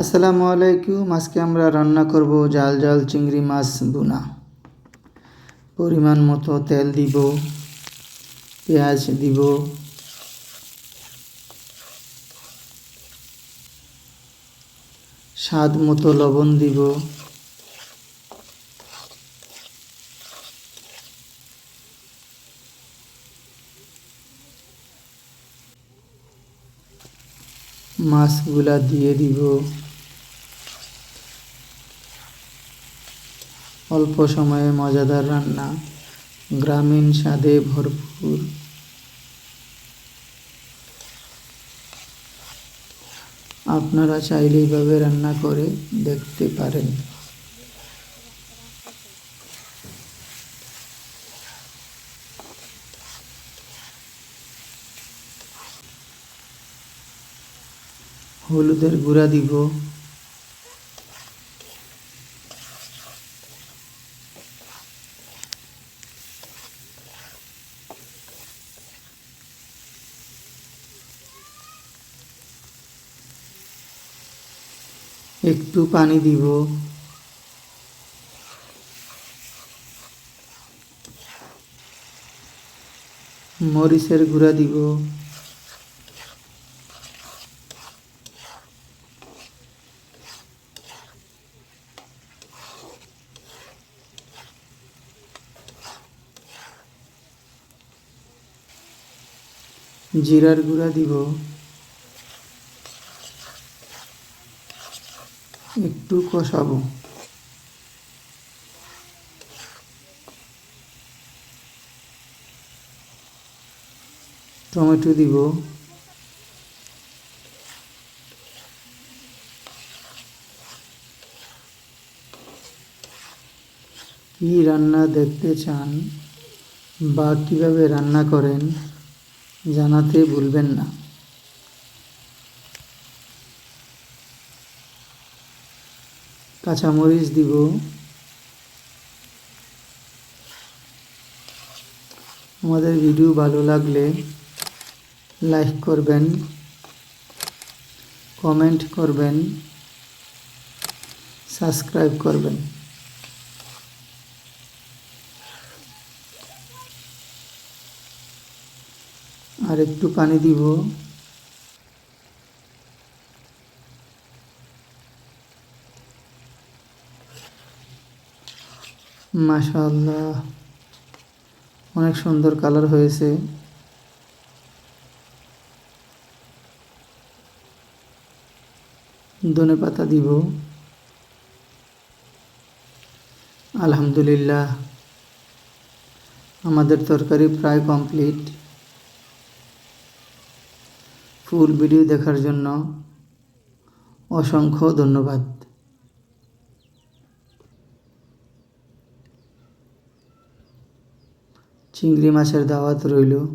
আসসালামু আলাইকুম। আজকে আমরা রান্না করব জাল জাল চিংড়ি মাছ বুনা পরিমাণ মতো তেল দিব, পেঁয়াজ দিব, স্বাদ মতো লবণ দিব, মাছগুলা দিয়ে দিব। অল্প সময়ে মজাদার রান্না। গ্রামীণ স্বাদে ভরপুর। আপনারা চাইলে এইভাবে রান্না করে দেখতে পারেন। হলুদের গুঁড়া দিব। একটু পানি দিব। মরিচের গুঁড়া দিব। জিরার গুঁড়া দিব। একটু কষাবো। টমেটো দিব। কি রান্না দেখতে চান বা কীভাবে রান্না করেন জানাতে ভুলবেন না। কাঁচামরিচ দিব। আমাদের ভিডিও ভালো লাগলে লাইক করবেন, কমেন্ট করবেন, সাবস্ক্রাইব করবেন। আর একটু পানি দিব। মাশাআল্লাহ। অনেক সুন্দর কালার হয়েছে। ধনে পাতা দিব। আলহামদুলিল্লাহ। আমাদের তরকারি প্রায় কমপ্লিট। ফুল ভিডিও দেখার জন্য অসংখ্য ধন্যবাদ। চিংড়ি মাছের দাওয়াত রইল।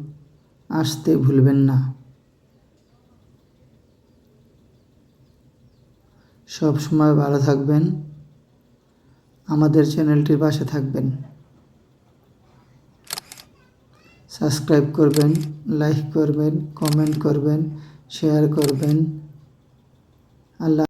আসতে ভুলবেন না। সব সময় ভালো থাকবেন। আমাদের চ্যানেলটির পাশে থাকবেন। সাবস্ক্রাইব করবেন, লাইক করবেন, কমেন্ট করবেন, শেয়ার করবেন। আল্লাহ